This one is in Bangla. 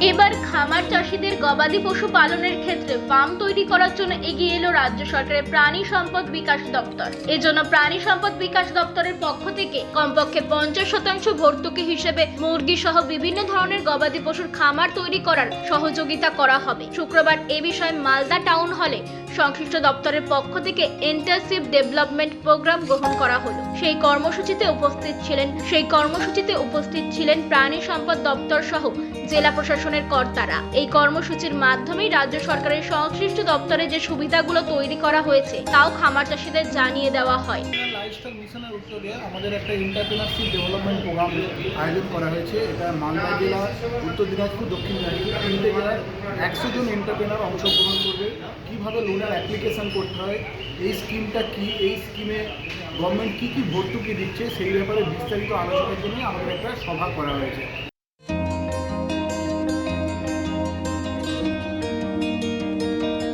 এবার খামার চাষিদের গবাদি পশু পালনের ক্ষেত্রে ফার্ম তৈরি করার জন্য এগিয়ে এলো রাজ্য সরকারের প্রাণী সম্পদ বিকাশ দপ্তর। এজন্য প্রাণী সম্পদ বিকাশ দপ্তরের পক্ষ থেকে কমপক্ষে পঞ্চাশ শতাংশ ভর্তুকি হিসেবে মুরগি সহ বিভিন্ন ধরনের গবাদি পশুর খামার তৈরি করার সহযোগিতা করা হবে। শুক্রবার এ বিষয়ে মালদা টাউন হলে সংশ্লিষ্ট দপ্তরের পক্ষ থেকে ইন্টারসিভ ডেভেলপমেন্ট প্রোগ্রাম গ্রহণ করা হলো। সেই কর্মসূচিতে উপস্থিত ছিলেন সেই কর্মসূচিতে উপস্থিত ছিলেন প্রাণী সম্পদ দপ্তর সহ জেলা প্রশাসনের কর্তারা। এই কর্মসূচির মাধ্যমেই রাজ্য সরকারের সংশ্লিষ্ট দপ্তরে যে সুবিধাগুলো তৈরি করা হয়েছে, তাও খামার চাষিদের জানিয়ে দেওয়া হয়। লাইফস্টাইল আমাদের একটা ইন্টারপ্রিনারশিপ ডেভেলপমেন্ট প্রোগ্রাম আয়োজন করা হয়েছে। এটা মালদা জেলা, উত্তর দিনাজপুর, দক্ষিণ দিনাজপুর তিনটে জেলার একশো জন এন্টারপ্রেনার অংশগ্রহণ করবে। কীভাবে লোনের অ্যাপ্লিকেশন করতে হয়, এই স্কিমটা কি, এই স্কিমে গভর্নমেন্ট কী কী ভর্তুকি দিচ্ছে, সেই ব্যাপারে বিস্তারিত আলোচনার জন্য আমাদের একটা সভা করা হয়েছে।